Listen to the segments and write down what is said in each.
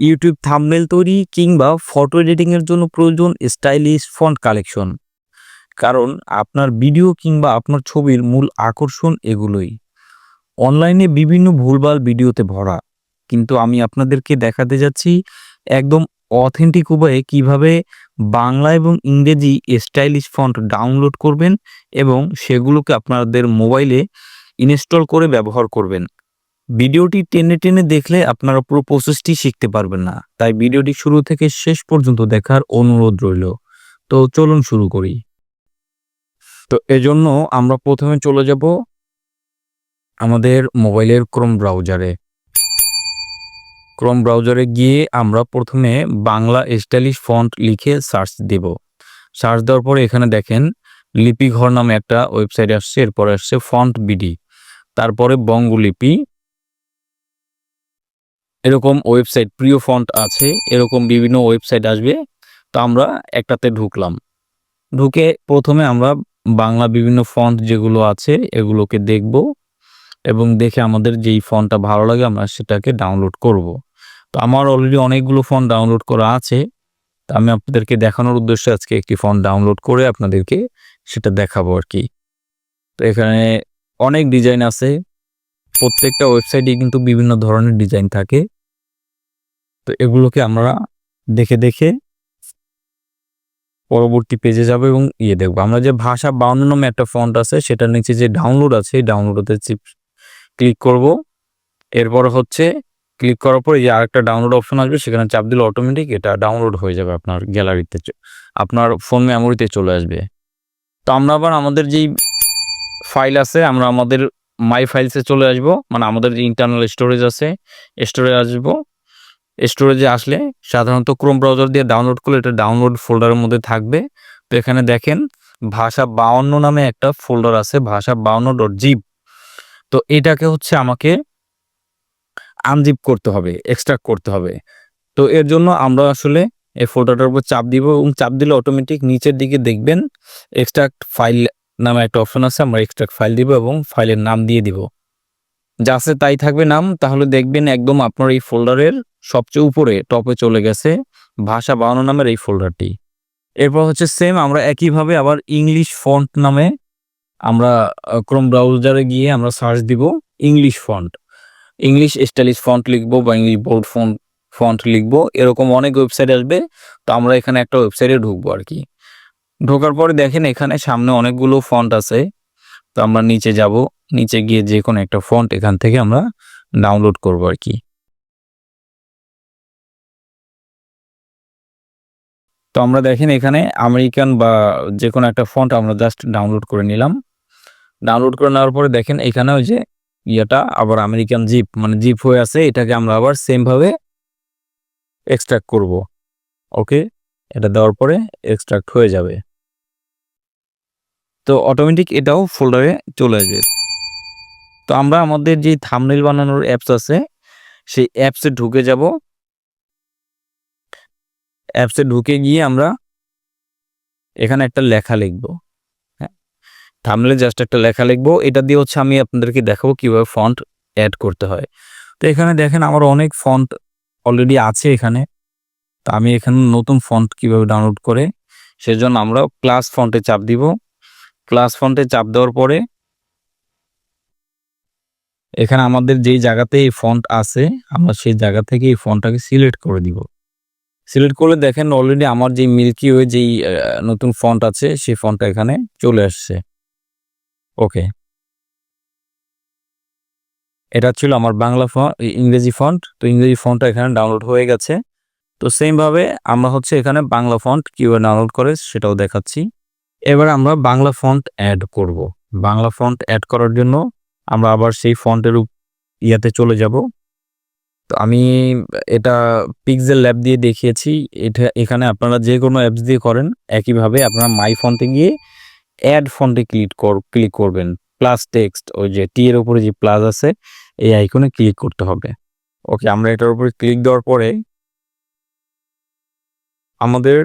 YouTube thumbnail তৈরি কিংবা photo এডিটিংয়ের জন্য প্রয়োজন স্টাইলিশ ফন্ট কালেকশন কারণ আপনার ভিডিও কিংবা আপনার ছবির মূল আকর্ষণ এগুলোই। অনলাইনে বিভিন্ন ভুলভাল ভিডিওতে ভরা। কিন্তু আমি আপনাদেরকে দেখাতে যাচ্ছি একদম অথেন্টিক উপায়ে কীভাবে বাংলা এবং ইংরেজি স্টাইলিশ ফন্ট ডাউনলোড করবেন এবং সেগুলোকে আপনাদের মোবাইলে ইনস্টল করে ব্যবহার করবেন। ভিডিওটি টেনে টেনে দেখলে আপনারা পুরো প্রসেসটি শিখতে পারবেন না। তাই ভিডিওটি শুরু থেকে শেষ পর্যন্ত দেখার অনুরোধ রইল। তো চলুন শুরু করি। তো এজন্য আমরা প্রথমে চলে যাব আমাদের মোবাইলের ক্রোম ব্রাউজারে। ক্রোম ব্রাউজারে গিয়ে আমরা প্রথমে বাংলা স্টাইলিশ ফন্ট লিখে সার্চ দেব। সার্চ দেওয়ার পরে এখানে দেখেন লিপিঘর নামে একটা ওয়েবসাইট আসছে, এরপরে আসছে ফন্ট বিডি তারপরে বঙ্গলিপি এরকম ওয়েবসাইট প্রিয় ফন্ট আছে, এরকম বিভিন্ন ওয়েবসাইট আসবে। তো আমরা একটাতে ঢুকলাম। ঢুকে প্রথমে আমরা বাংলা বিভিন্ন ফন্ট যেগুলো আছে, এগুলোকে দেখব এবং দেখে আমাদের যেই ফন্টটা ভালো লাগে, আমরা সেটাকে ডাউনলোড করব। তো আমার অলরেডি অনেকগুলো ফন্ট ডাউনলোড করা আছে। তো আমি আপনাদেরকে দেখানোর উদ্দেশ্যে আজকে একটি ফন্ট ডাউনলোড করে আপনাদেরকে সেটা দেখাবো আর কি। তো এখানে অনেক ডিজাইন আছে। প্রত্যেকটা ওয়েবসাইটে কিন্তু বিভিন্ন ধরনের ডিজাইন থাকে। তো এগুলোকে আমরা দেখে দেখে পরবর্তী পেজে যাব এবং ইয়ে দেখব। আমরা যে ভাষা বাউন্ন নামে একটা ফন্ট আছে, সেটার নিচে যে ডাউনলোড আছে, এই ডাউনলোডে ক্লিক করব। এরপর হচ্ছে ক্লিক করার পর যে আরেকটা ডাউনলোড অপশন আসবে, সেখানে চাপ দিলে অটোমেটিক এটা ডাউনলোড হয়ে যাবে আপনার গ্যালারিতে আপনার ফোন মেমোরিতে চলে আসবে। তো আমরা আবার আমাদের যেই ফাইল আছে, আমরা আমাদের মাই ফাইলসে চলে আসব। মানে আমাদের ইন্টারনাল স্টোরেজ আছে স্টোরেজ আসব। স্টোরেজে আসলে সাধারণত ক্রোম ব্রাউজার দিয়ে ডাউনলোড করলে এটা ডাউনলোড ফোল্ডারের মধ্যে থাকবে। তো এখানে দেখেন, ভাষা বাউন্ন নামে একটা ফোল্ডার আছে, ভাষা বাউন্ন ডট জিপ তো এটাকে হচ্ছে আমাকে আনজিপ করতে হবে এক্সট্রাক্ট করতে হবে। তো এর জন্য আমরা আসলে এই ফোল্ডারটার উপর চাপ দিব এবং চাপ দিলে অটোমেটিক নিচের দিকে দেখবেন এক্সট্রাক্ট ফাইল নামে একটা অপশন আছে, আমরা এক্সট্রাক্ট ফাইল দিব এবং ফাইলের নাম দিয়ে দিব। যা আছে তাই থাকবে নাম, তাহলে দেখবেন একদম আপনার এই ফোল্ডারের সবচেয়ে উপরে টপে চলে গেছে ভাষা বানানো নামের এই ফোল্ডারটি এরপর হচ্ছে সেম আমরা একইভাবে আবার ইংলিশ ফন্ট নামে আমরা ক্রোম ব্রাউজারে গিয়ে আমরা সার্চ দিব English font English stylish font লিখব বা ইংলিশ বোর্ড ফন্ট ফন্ট লিখব, এরকম অনেক ওয়েবসাইট আসবে। তো আমরা এখানে একটা ওয়েবসাইটে ঢুকবো আর কি। ঢোকার পরে দেখেন এখানে সামনে অনেকগুলো ফন্ট আছে। তো আমরা নিচে যাব, নিচে গিয়ে যে কোনো একটা ফন্ট এখান থেকে আমরা ডাউনলোড করব আর কি। তো আমরা দেখেন এখানে আমেরিকান বা যে কোনো একটা ফন্ট আমরা জাস্ট ডাউনলোড করে নিলাম। ডাউনলোড করে নেওয়ার পরে দেখেন এখানে ওই যে ইয়েটা আবার আমেরিকান জিপ মানে জিপ হয়ে আছে, এটাকে আমরা আবার সেমভাবে এক্সট্রাক্ট করব। ওকে এটা দেওয়ার পরে এক্সট্রাক্ট হয়ে যাবে। তো অটোমেটিক এটাও ফোল্ডারে চলে আসবে। তো আমরা আমাদের যে থামনেল বানানোর অ্যাপস আছে, সেই অ্যাপসে ঢুকে যাব। অ্যাপসে ঢুকে গিয়ে আমরা এখানে একটা লেখা লিখব। হ্যাঁ থামলে জাস্ট একটা লেখা লিখব। এটা দিয়ে হচ্ছে আমি আপনাদেরকে দেখাবো কীভাবে ফন্ট অ্যাড করতে হয়। তো এখানে দেখেন আমার অনেক ফন্ট অলরেডি আছে এখানে। তো আমি এখানে নতুন ফন্ট কীভাবে ডাউনলোড করে, সেজন্য আমরা ক্লাস ফন্টে চাপ দিব। প্লাস ফন্টে চাপ দেওয়ার পরে এখানে আমাদের যেই জায়গাতে এই ফন্ট আছে, আমরা সেই জায়গা থেকে এই ফন্টটাকে সিলেক্ট করে দিব। সিলেক্ট করলে দেখেন অলরেডি আমার যে মিল্কি ওয়ে যেই নতুন ফন্ট আছে, সেই ফন্টটা এখানে চলে আসছে। ওকে এটা ছিল আমার বাংলা ফন্ট ইংরেজি ফন্ট তো ইংরেজি ফন্টটা এখানে ডাউনলোড হয়ে গেছে। তো সেমভাবে আমরা হচ্ছে এখানে বাংলা ফন্ট কীভাবে ডাউনলোড করে সেটাও দেখাচ্ছি। এবার আমরা বাংলা ফন্ট অ্যাড করব। বাংলা ফন্ট অ্যাড করার জন্য আমরা আবার সেই ফন্টের ইয়াতে চলে যাব। তো আমি এটা পিক্সেল ল্যাব দিয়ে দেখিয়েছি। এটা এখানে আপনারা যে কোনো অ্যাপস দিয়ে করেন, একইভাবে আপনারা মাই ফন্টে গিয়ে অ্যাড ফন্টে ক্লিক কর ক্লিক করবেন। প্লাস টেক্সট ওই যে টি এর উপরে যে প্লাস আছে, এই আইকনে ক্লিক করতে হবে। ওকে আমরা এটার উপরে ক্লিক দেওয়ার পরে আমাদের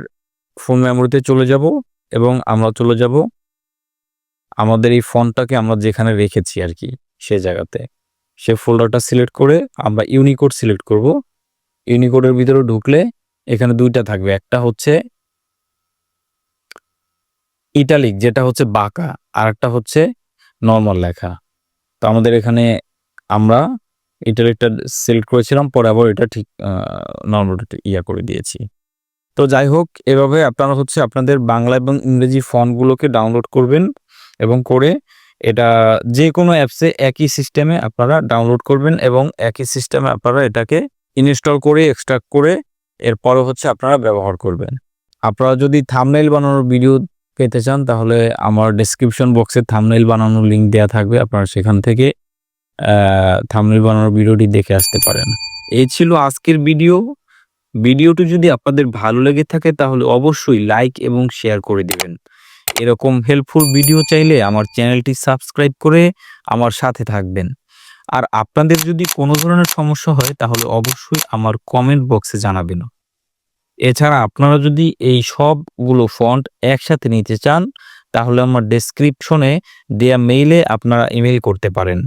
ফোন মেমোরিতে চলে যাব। এবং আমরা চলে যাব। আমাদের এই ফন্টটাকে আমরা যেখানে রেখেছি আর কি সে জায়গাতে। সে ফোল্ডারটা সিলেক্ট করে আমরা ইউনিকোড সিলেক্ট করব। ইউনিকোডের ভিতরে ঢুকলে এখানে দুইটা থাকবে। একটা হচ্ছে ইটালিক যেটা হচ্ছে বাঁকা, আর একটা হচ্ছে নর্মাল লেখা। তো আমাদের এখানে আমরা ইটালিকটা সিলেক্ট করেছিলাম, পরে আবার এটা ঠিক নর্মালটা ইয়া করে দিয়েছি। তো যাই হোক, এভাবে আপনারা হচ্ছে আপনাদের বাংলা এবং ইংরেজি ফন্টগুলোকে ডাউনলোড করবেন এবং করে এটা যে কোনো অ্যাপসে একই সিস্টেমে আপনারা ডাউনলোড করবেন এবং একই সিস্টেমে আপনারা এটাকে ইনস্টল করে এক্সট্রাক্ট করে এরপরে হচ্ছে আপনারা ব্যবহার করবেন। আপনারা যদি থামনেইল বানানোর ভিডিও পেতে চান, তাহলে আমার ডেসক্রিপশন বক্সে থামনেইল বানানোর লিঙ্ক দেওয়া থাকবে। আপনারা সেখান থেকে থামনেল বানানোর ভিডিওটি দেখে আসতে পারেন। এই ছিল আজকের ভিডিও ভিডিওটি যদি আপনাদের ভালো লেগে থাকে তাহলে অবশ্যই লাইক এবং শেয়ার করে দিবেন। এরকম হেল্পফুল ভিডিও চাইলে আমার চ্যানেলটি সাবস্ক্রাইব করে আমার সাথে থাকবেন। আর আপনাদের যদি কোনো ধরনের সমস্যা হয় তাহলে অবশ্যই আমার কমেন্ট বক্সে জানাবেন। এছাড়া আপনারা যদি এই সবগুলো ফন্ট একসাথে নিতে চান তাহলে আমার ডেসক্রিপশনে দেয়া মেইলে আপনারা ইমেল করতে পারেন।